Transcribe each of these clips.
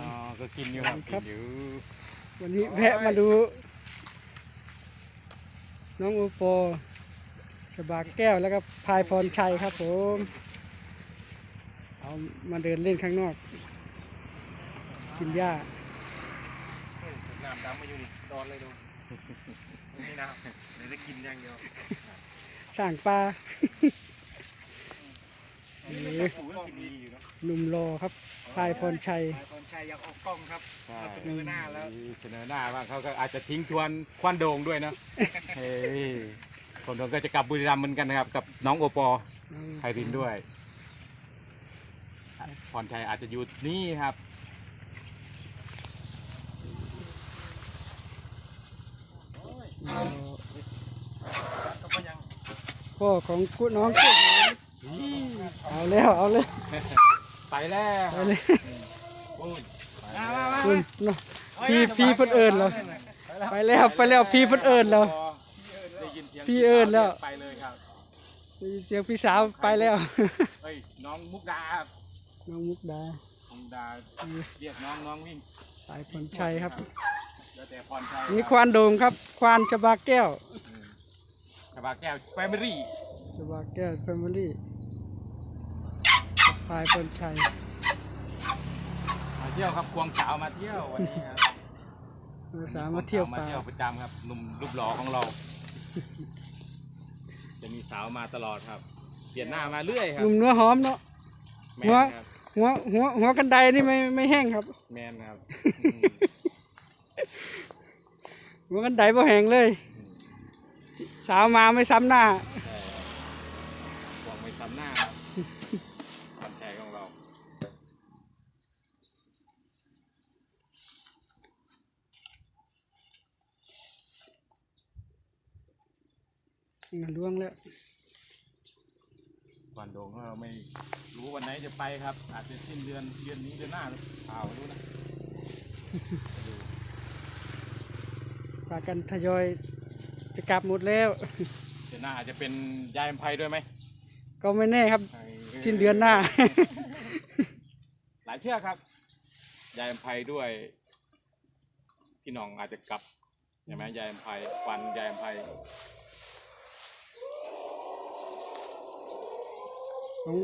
อ๋อก็กินอยู่ครับครักิบนอยู่วันนี้แวะมาดู น้องโอปอชบาแก้วแล้วก็พายพรชัยครับผมเอามาเดินเล่นข้างนอก กินหญ้าน้ำดำมาอยู่นี่ตอนเลยดูนี่นะเดี๋ยวจะกินอย่างเดียวสร้างปลา นี่ไม่ถูกก็กินดีอยู่เนาะหนุ่มรอครับพายพรชัยตอนชัยอยากออกกล้องครับใช่เสนอหน้าแล้วเสนอหน้าว่าเขาก็อาจจะทิ้งทวนควันโด่งด้วยนะเฮ้ยคนโดนก็จะกลับบุรีรัมย์เหมือนกันนะครับ กับน้องโอปอไพรินด้วยพรชัยอาจจะอยู่นี่ครับก็ก็ยังพ่อของกุน้องกุหอม เอาแล้วเอาเลยไปแล้วเอาเลยโอ้ยมามามาคุณเนาะพี่พี่เพิ่นเอิ้นเหรอไปแล้วไปแล้วพี่เพิ่นเอิญเราได้ยินเสียงพี่เอิ้นแล้วไปเลยครับเสียงพี่สาวไปแล้วเฮ้ยน้องมุกดาครับน้องมุกดามุกดาเรียกน้องน้องวิ่งสายพรชัยครับแล้วแต่พรชัยนี่ควานโด่งครับ ควานชบาแก้วชบาแก้วแฟมิลี่ชบาแก้วแฟมิลี่ พายพรชัย มาเที่ยวครับควงสาวมาเที่ยววันนี้ครับมาสามมาเที่ยวมาป่าเที่ยวประจำครับหนุ่มรูปหล่อของเรา จะมีสาวมาตลอดครับ เปลี่ยนหน้ามาเรื่อยคหรับนุ่มเนื้อหอมเนาะ แมหัวนครับหัวหัวหัวกันไดนี่ไม่ไม่แห้งครับ แมนครับหัวกันไดบ่แห้งเลย สาวมาไม่ซ้ำหน้าใช่ครับควงไม่ซ้ำหน้าครับคอนแทคของเรา ล่วงแล้วควันโดงของเราไม่รู้วันไหนจะไปครับ อาจจะสิ้นเดือนเดือนนี้เดือนหน้าหรือเปล่าไม่รู้นะ พากันทยอยจะกลับหมดแล้ว เดือนหน้าอาจจะเป็นยายอภัยด้วยไหมก็ไม่แน่ครับ สิ้นเดือนหน้า หลายเชือกครับ ยายอภัยด้วย พี่น้องอาจจะกลับใช่ไหมยายอภัยฟันยายอภัย ของ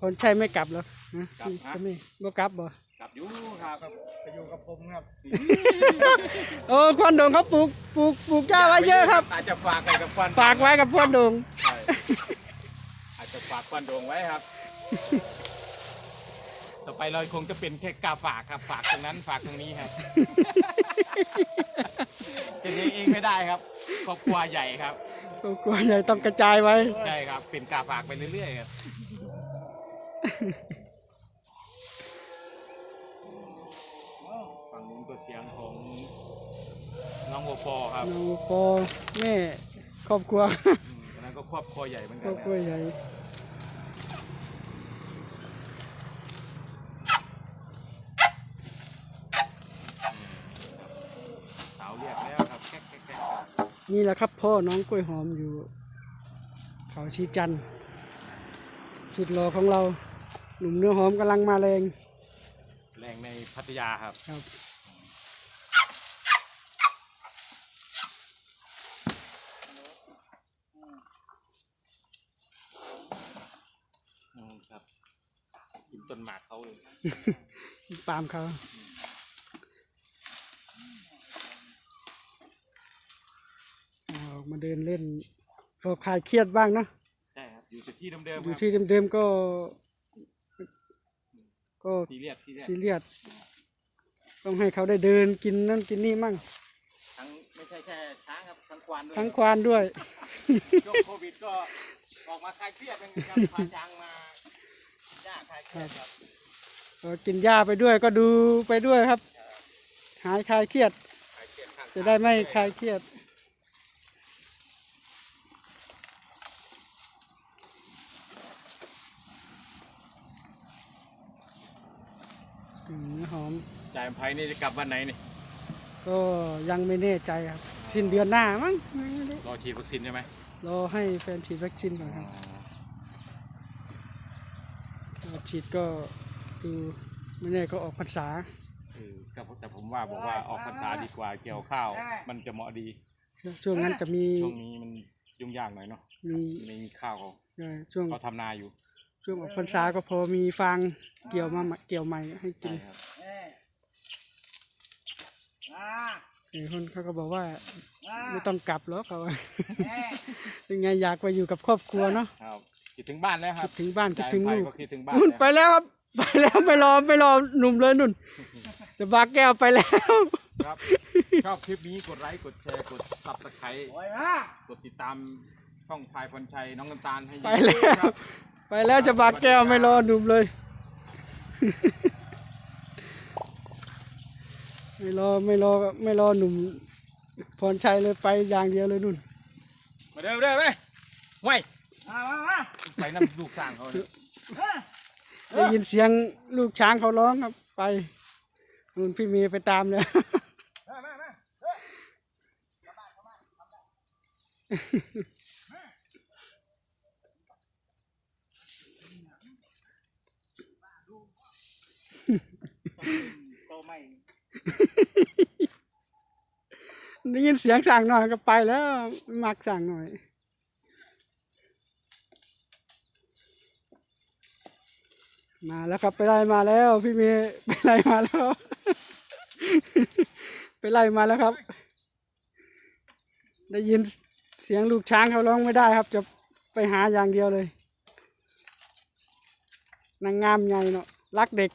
พรชัยไม่กลับเหรอฮะจะไม่บ่กลับบ่กลับอยู่ครับไปอยู่กับผมครับโอ้ควันโดงเขาปลูกปลูกปลูกหญ้าไว้เยอะครับ อาจจะฝากไว้กับฟันฝากไว้กับควันโดงใช่อาจจะฝากฟันโดงไว้ครับ ต่อไปเราคงจะเป็นแค่กาฝากครับฝากตรงนั้นฝากตรงนี้ครับเป็นเองไม่ได้ครับครอบครัวใหญ่ครับ กลัวใหญ่ต้องกระจายไว้ ใช่ครับเป็นกาฝากไปเรื่อยๆครับฝั่งนู้นก็เสียงของน้องโอปอครับน้องปอแม่ครอบครัวอืมอันนั้นก็ครอบครัวใหญ่เหมือนคกัรนอบนะครัวใหญ่ สาวเรียกแล้วครับแก๊กแก๊กแก๊กครับ นี่แหละครับพ่อน้องกล้วยหอมอยู่เขาชีจันทร์สุดหล่อของเรา หนุ่มเนื้อหอมกำลังมาแรงแรงในพัทยาครับครับอืมครับกินต้นหมากเขาเลยตามเขาเอาออก มาเดินเล่นก็คลายเครียดบ้างนะใช่ครับอยู่ที่เดิมๆอยู่ครับที่เดิมๆก็ ก็ซีเรียสซีเรียสซีเรียสต้องให้เขาได้เดินกินนั่นกินนี่มั่ง ทั้งไม่ใช่แค่ช้างครับทั้งควานด้วยทั้งควานด้วย ช่วงโควิดก็ออกมาคลายเครียดเป็นครับพาช้างมาย่าคลายเครียดครับก็กินหญ้าไปด้วยก็ดูไปด้วยครับ หายคลายเครียด คลายเครียดข้างจะได้ไม่คลายเครียด หอม จ่ายอภัยนี่จะกลับวันไหนนี่ก็ยังไม่แน่ใจครับสิ้นเดือนหน้ามั้งไม่รู้รอฉีดวัคซีนใช่ไหมรอให้แฟนฉีดวัคซีนก่อนครับรอฉีดก็ดูไม่แน่ก็ออกพรรษา เออแต่ผมแต่ผมว่าบอกว่าออกพรรษาดีกว่าเกี่ยวข้าว มันจะเหมาะดี ช่วงนั้นจะมีช่วงนี้มันยุ่งยากหน่อยเนาะมีไม่มีข้าวเขาเอ่อช่วงเขาทำนาอยู่ ช่วงออกพรรษาก็พอมีฟาง เกี่ยวมาใหม่เกี่ยวใหม่ให้กิใช่นครับไอ้คนเขาก็บอกว่าไม่ต้องกลับหรอกเขาว่ายังไงอยากไปอยู่กับครอบครัวเนาะครับคิดถึงบ้านแล้วครัคิบดถึงบ้านคิดยายถึงไปลูกก็คิดถึงบ้านนุ่นแล้วไปแล้วครับ ไปแล้วไม่รอไม่รอหนุ่มเลยนุ่นจะบาแก้วไปแล้ว ครับ ชอบคลิปนี้กดไลค์กดแชร์กดซับสไครต์กดติดตามช่องพายพรชัยน้องน้ำตาลให้ไปแล้วเยอะๆครับ ไปแล้วจะบาแก้วไม่รอหนุ่มเลย ไม่รอไม่รอไม่รอหนุ่มพรชัยเลยไปอย่างเดียวเลยนุ่น มาเร็วเร็วเลยไว้ไปน้ำลูกสร้างเขาเนี่ยได้ยินเสียงลูกช้างเขาร้องครับ ไปนุ่นพี่เมียไปตามเลยโต ไม่ได้ยินเสียงสั่งหน่อยก็ไปแล้วมักสั่งหน่อยมาแล้วครับไปไล่มาแล้ว พี่เมย์ไปไล่มาแล้ว ไปไล่มาแล้วครับ ได้ยินเสียงลูกช้างเขาร้องไม่ได้ครับ จะไปหาอย่างเดียวเลยนางงามใหญ่เนาะรักเด็ก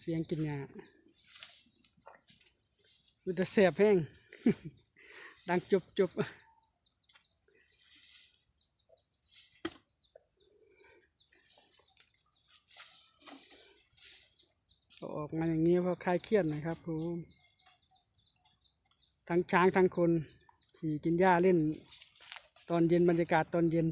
เสียงกินยามันจะเสียบแห้งดังจุบจุบออกมาอย่างนี้เพราะคลายเครียดนะครับผมทั้งช้างทั้งคนขี่กินหญ้าเล่น ตอนเย็นบรรยากาศตอนเย็น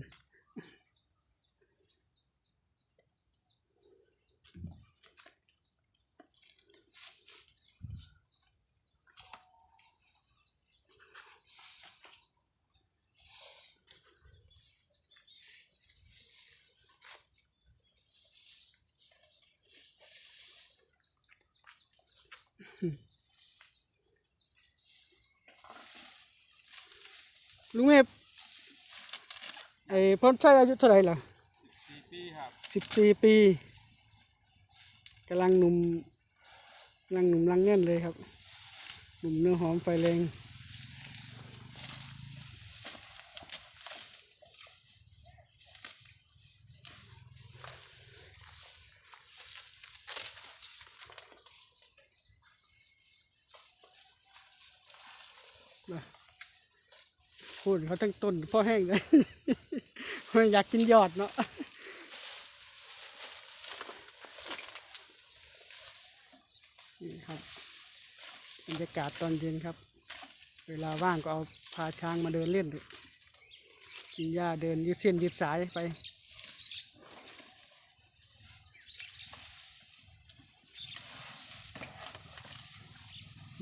ลุงเอฟไอ้พรชัยอายุเท่าไหร่ล่ะสี่ปีครับสิบสี่ปีกำลังหนุ่มกำลังหนุ่มรังแน่นเลยครับ หนุ่มเนื้อหอมไฟแรง พูดเขาทั้งต้นพ่อแห้งเลยอยากกินยอดเนาะนี่ครับบรรยากาศตอนเย็นครับ เวลาว่างก็เอาพาช้างมาเดินเล่นดูกินหญ้าเดินยืดเส้นยืดสายไป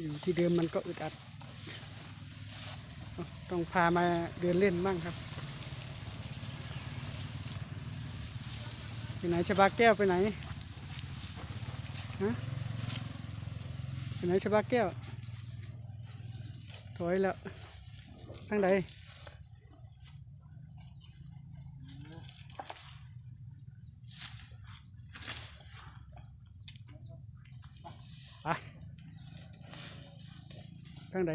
อยู่ที่เดิมมันก็อึดอัด ต้องพามาเดินเล่นบ้างครับไปไหนชบาแก้วไปไหนฮะไปไหนชบาแก้ว ถอยแล้วทางใดไปทางใด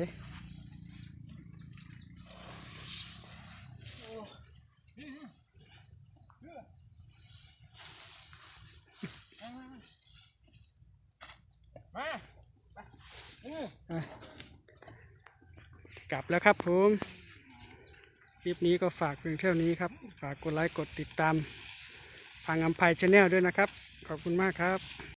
มากลับแล้วครับผมคลิปนี้ก็ฝากเพียงเท่านี้ครับ ฝากกดไลค์กดติดตามพังอัมพายชาแนลด้วยนะครับ ขอบคุณมากครับ